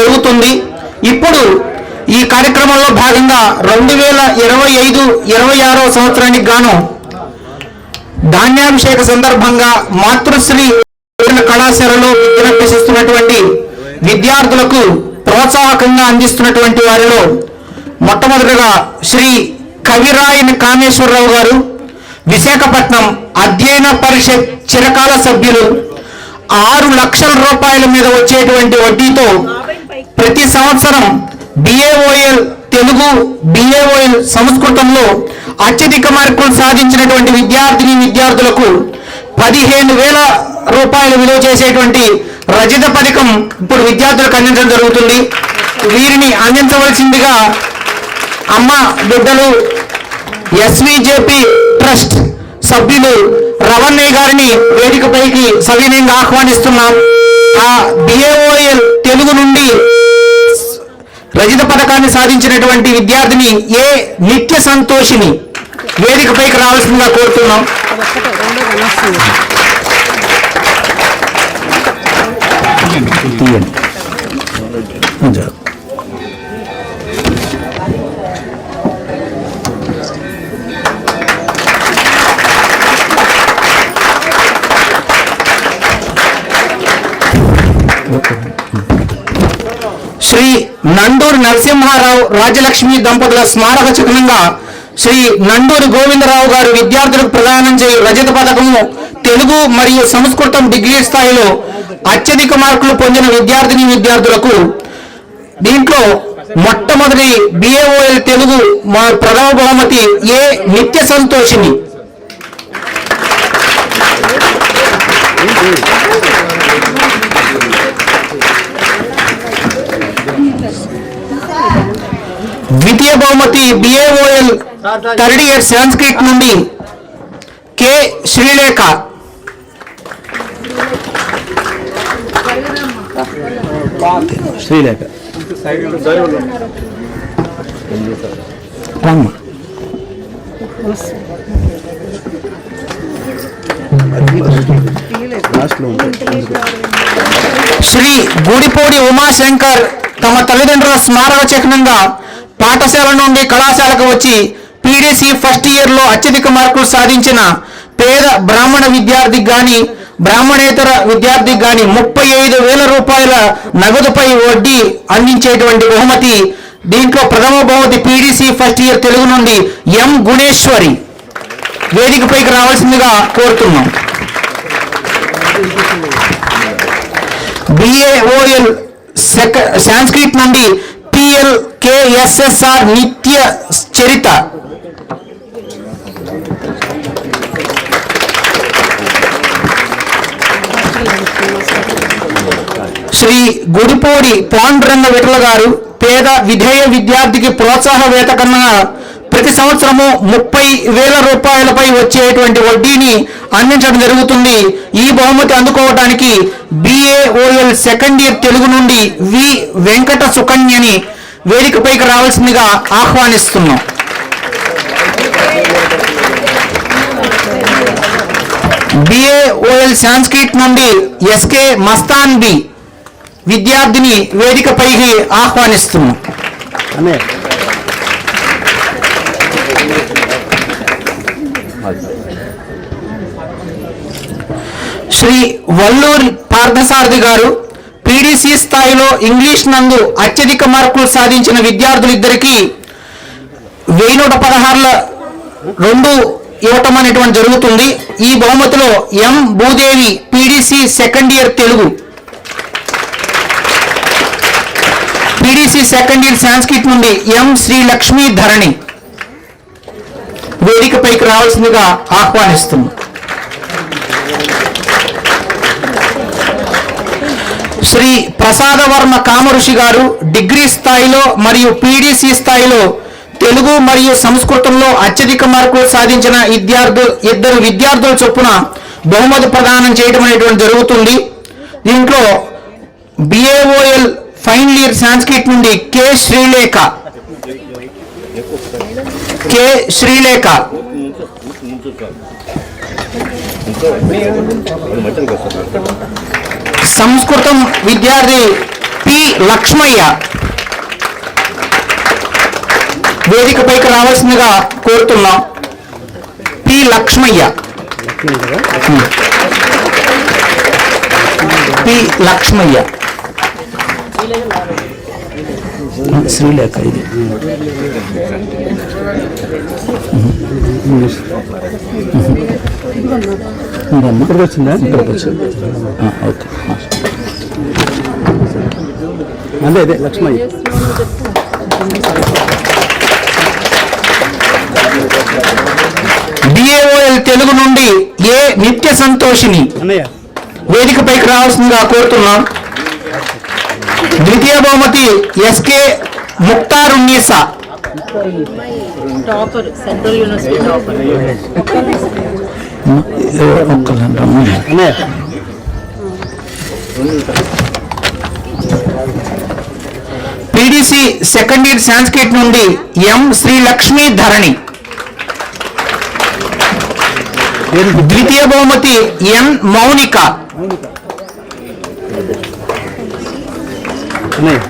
జరుగుతుంది. ఇప్పుడు ఈ కార్యక్రమంలో భాగంగా రెండు వేల ఇరవై ఐదు ఇరవై ఆరో సంవత్సరానికి గాను ధాన్యాభిషేక సందర్భంగా మాతృశ్రీ కళాశాలలో విద్యనభ్యసిస్తున్నటువంటి విద్యార్థులకు ప్రోత్సాహకంగా అందిస్తున్నటువంటి వారిలో మొట్టమొదటిగా శ్రీ కవిరాయని కామేశ్వరరావు గారు విశాఖపట్నం అధ్యయన పరిషత్ చిరకాల సభ్యులు ఆరు లక్షల రూపాయల మీద వచ్చేటువంటి వడ్డీతో ప్రతి సంవత్సరం బిఏఓఎల్ తెలుగు బిఏఓఎల్ సంస్కృతంలో అత్యధిక మార్కులు సాధించినటువంటి విద్యార్థిని విద్యార్థులకు పదిహేను వేల రూపాయలు విలువ చేసేటువంటి రజిత పథకం ఇప్పుడు విద్యార్థులకు అందించడం జరుగుతుంది. వీరిని అందించవలసిందిగా అమ్మ బిడ్డలు ఎస్విజేపి ట్రస్ట్ సభ్యులు రవణయ్య గారిని వేదికపైకి సవినయంగా ఆహ్వానిస్తున్నాం. ఆ బిఏఓఎల్ తెలుగు నుండి రజిత పథకాన్ని సాధించినటువంటి విద్యార్థిని ఏ నిత్య సంతోషిని వేదికపైకి రావాల్సిందిగా కోరుతున్నాం. తీయండి. నండూరు నరసింహారావు రాజలక్ష్మి దంపతుల స్మారక చిహ్నంగా శ్రీ నండూరు గోవిందరావు గారు విద్యార్థులకు ప్రదానం చేయు రజత పథకము తెలుగు మరియు సంస్కృతం డిగ్రీ స్థాయిలో అత్యధిక మార్కులు పొందిన విద్యార్థిని విద్యార్థులకు దీంట్లో మొట్టమొదటి బిఏఓఎల్ తెలుగు మా ప్రథమ బహుమతి ఏ నిత్య సంతోషిని. ద్వితీయ బహుమతి బిఏఓఎల్ థర్డ్ ఇయర్ సాంస్క్రిట్ నుండి కె శ్రీలేఖ శ్రీలేఖ శ్రీ గుడిపూడి ఉమాశంకర్ తమ తల్లిదండ్రుల స్మారక చిహ్నంగా పాఠశాల నుండి కళాశాలకు వచ్చి పీడీసీ ఫస్ట్ ఇయర్లో అత్యధిక మార్కులు సాధించిన పేద బ్రాహ్మణ విద్యార్థికి గాని బ్రాహ్మణేతర విద్యార్థికి గాని ముప్పై ఐదు వేల రూపాయల నగదుపై వడ్డీ అందించేటువంటి బహుమతి దీంట్లో ప్రథమ బహుమతి పీడీసీ ఫస్ట్ ఇయర్ తెలుగు నుండి ఎం గుణేశ్వరి. వేదికపైకి రావాల్సిందిగా కోరుతున్నాం. బిఏఓఎల్ సాంస్క్రిట్ నుండి పిఎల్ కేఎస్ఎస్ఆర్ నిత్య చరిత. శ్రీ గుడిపూడి పాండురంగ విఠల గారు పేద విధేయ విద్యార్థికి ప్రోత్సాహ వేతకన్నా ప్రతి సంవత్సరము ముప్పై వేల రూపాయలపై వచ్చేటువంటి వడ్డీని అందించడం జరుగుతుంది. ఈ బహుమతి అందుకోవడానికి బిఏఓఎల్ సెకండ్ ఇయర్ తెలుగు నుండి వి వెంకట సుకన్యని వేదికపైకి రావాల్సిందిగా ఆహ్వానిస్తున్నాం. బిఏఓఎల్ సాంస్క్రిట్ నుండి ఎస్కే మస్తాన్ బి విద్యార్థిని వేదికపైకి ఆహ్వానిస్తున్నాం. శ్రీ వల్లూరి పార్థసారథి గారు పీడీసీ స్థాయిలో ఇంగ్లీష్ నందు అత్యధిక మార్కులు సాధించిన విద్యార్థులిద్దరికీ వెయ్యి నూట పదహారుల రెండు ఇవ్వటం అనేటువంటి జరుగుతుంది. ఈ బహుమతిలో M. Bhudevi PDC second year Telugu. PDC second year Sanskrit నుండి ఎం. శ్రీ లక్ష్మీ ధరణి వేదికపైకి రావాల్సిందిగా ఆహ్వానిస్తున్నాం. శ్రీ ప్రసాదవర్మ కామఋషి గారు డిగ్రీ స్థాయిలో మరియు పీడీసీ స్థాయిలో తెలుగు మరియు సంస్కృతంలో అత్యధిక మార్కులు సాధించిన విద్యార్థులు ఇద్దరు విద్యార్థుల చొప్పున బహుమతి ప్రదానం చేయడం అనేటువంటి జరుగుతుంది. దీంట్లో బిఏఓఎల్ ఫైనల్ ఇయర్ సాంస్క్రిట్ నుండి కె శ్రీలేఖ. కె శ్రీలేఖ. సంస్కృతం విద్యార్థి పి లక్ష్మయ్య వేదికపైకి రావాల్సిందిగా కోరుతున్నాం. పి లక్ష్మయ్య. పి లక్ష్మయ్య. శ్రీలేఖ ఇది. ఇక్కడికి వచ్చిందా? ఓకే. అదే అదే లక్ష్మయ్య. డిఏఓఎల్ తెలుగు నుండి ఏ నిత్య సంతోషిని వేదికపైకి రావాల్సిందిగా కోరుతున్నాం. ద్వితీయ బహుమతి SK Muktarunnisa topper central university topper అన్నయ్య పిడిసి సెకండ్ ఇయర్ సాంస్క్రిట్ నుండి ఎం శ్రీలక్ష్మి ధరణి. పేరు ద్వితీయ బహుమతి ఎన్ మౌనిక. అన్నయ్య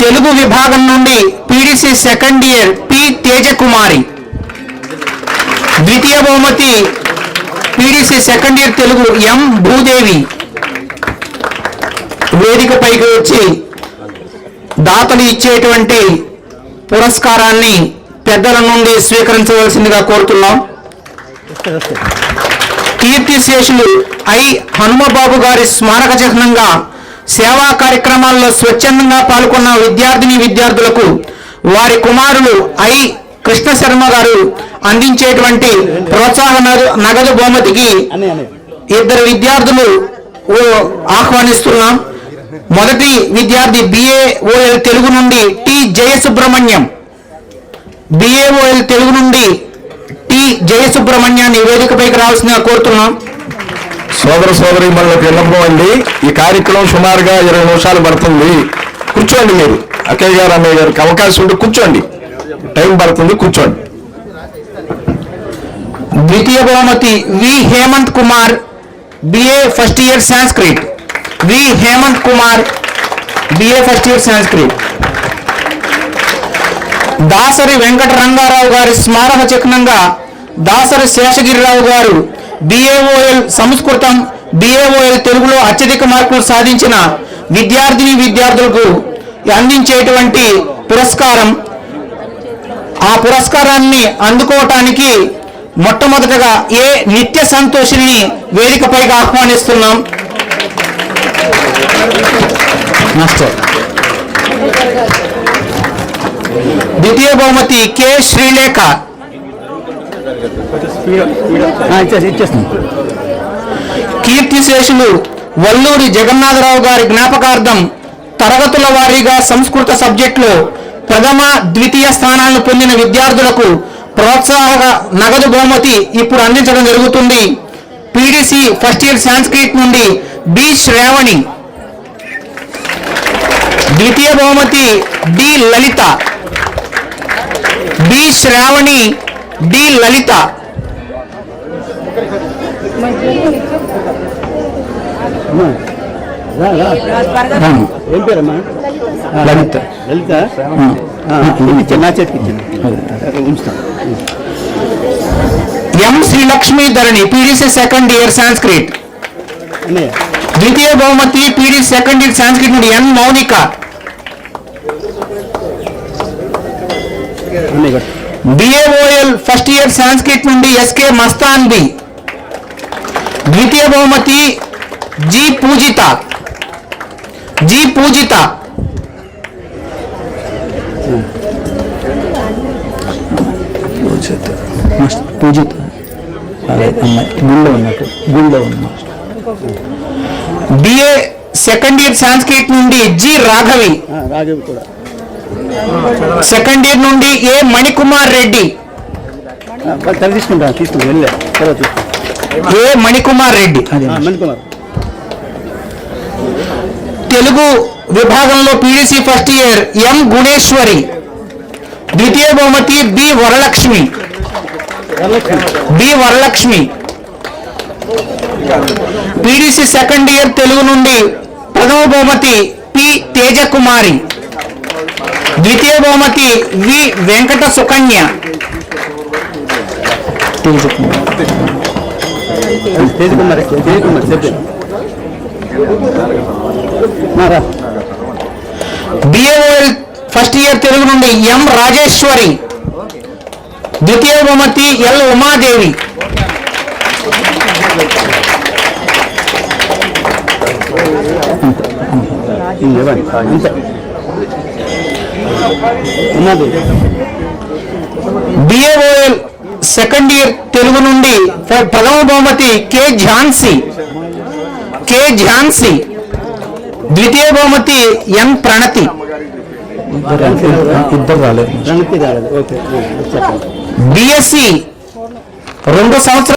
తెలుగు విభాగం నుండి PDC second year P Tejakumari. ద్వితీయ బహుమతి PDC second year Telugu M Bhudevi. వేదికపైకి వచ్చి దాతలు ఇచ్చేటువంటి పురస్కారాన్ని పెద్దల నుండి స్వీకరించవలసిందిగా కోరుతున్నాం. కీర్తిశేషులు ఐ. హనుమబాబు గారి స్మారక చిహ్నంగా సేవా కార్యక్రమాల్లో స్వచ్ఛందంగా పాల్గొన్న విద్యార్థిని విద్యార్థులకు వారి కుమారులు ఐ. కృష్ణ శర్మ గారు అందించేటువంటి ప్రోత్సాహ నగ- నగదు బహుమతికి ఇద్దరు విద్యార్థులు ఓ ఆహ్వానిస్తున్నాం. మొదటి విద్యార్థి బిఏఓఎల్ తెలుగు నుండి టి. జయసుబ్రహ్మణ్యం. బిఏఓఎల్ తెలుగు నుండి జయసుబ్రహ్మణ్యాన్ని వేదికపైకి రావాల్సిందిగా కోరుతున్నాం. సోదర సోదరి మనలకు విన్నపం అండి ఈ కార్యక్రమం సుమారుగా ఇరవై నిమిషాలు పడుతుంది. కూర్చోండి మీరు. అక్కయ్య గారు అన్నయ్య గారికి అవకాశం ఉంటే కూర్చోండి. టైం పడుతుంది కూర్చోండి. ద్వితీయ బహుమతి V Hemanth Kumar BA first year Sanskrit V Hemanth Kumar BA first year Sanskrit Dasari Venkata Rangarao గారి స్మారక చిహ్నంగా దాసరి శేషగిరిరావు గారు బిఏఓఎల్ సంస్కృతం బిఏఓఎల్ తెలుగులో అత్యధిక మార్కులు సాధించిన విద్యార్థిని విద్యార్థులకు అందించేటువంటి పురస్కారం. ఆ పురస్కారాన్ని అందుకోవటానికి మొట్టమొదటగా ఏ నిత్య సంతోషిని వేదికపైకి ఆహ్వానిస్తున్నాం. మాస్టర్ ద్వితీయ బహుమతి కె శ్రీలేఖ. ఆ, కీర్తిశేషులు వల్లూరి జగన్నాథరావు గారి జ్ఞాపకార్థం తరగతుల వారీగా సంస్కృత సబ్జెక్టులో ప్రథమ ద్వితీయ స్థానాలను పొందిన విద్యార్థులకు ప్రోత్సాహక నగదు బహుమతి ఇప్పుడు అందించడం జరుగుతుంది. పీడిసి ఫస్ట్ ఇయర్ సాంస్క్రిట్ నుండి బి శ్రావణి. ద్వితీయ బహుమతి D Lalitha. B Sravani D Lalitha. ఏం పేరమ్మా? లలిత. లలిత? ఆ, ఇచ్చాను నా చేతికి ఉంచుతాను M Srilakshmi Dharani PDC second year Sanskrit. ద్వితీయ బహుమతి పీడీ సెకండ్ ఇయర్ సాంస్క్రిట్ నుండి N Mounika. BAOL first year Sanskrit నుండి ఎస్కే మస్తాన్ బి ద్వితీయ బహుమతి జి పూజిత జి పూజిత పూజిత గుళ్ళో ఉన్నట్టు గుళ్ళో ఉన్న బిఏ సెకండ్ ఇయర్ సాంస్క్రిట్ నుండి జి రాఘవి రాఘవి కూడా. సెకండ్ ఇయర్ నుండి ఏ మణికుమార్ రెడ్డి? తల తీసుకుంటాను ఏ మణికుమార్ రెడ్డి? మణికుమార్. తెలుగు విభాగంలో PDC first year M Guneswari ద్వితీయ బహుమతి B Varalakshmi Varalakshmi. B Varalakshmi. PDC second year Telugu నుండి ప్రథమ బహుమతి పి తేజకుమారి. ద్వితీయ బహుమతి V Venkata Sukanya. BAOL first year Telugu నుండి ఎం రాజేశ్వరి. ద్వితీయ బహుమతి ఎల్ ఉమాదేవి. అంతే. ఉన్నది. బిఏఓఎల్ సెకండ్ ఇయర్ తెలుగు నుండి ప్ర- ప్రథమ బహుమతి కె ఝాన్సీ. కె ఝాన్సీ. ద్వితీయ బహుమతి ఎన్ ప్రణతి. బిఎస్సి రెండు సంవత్సరాల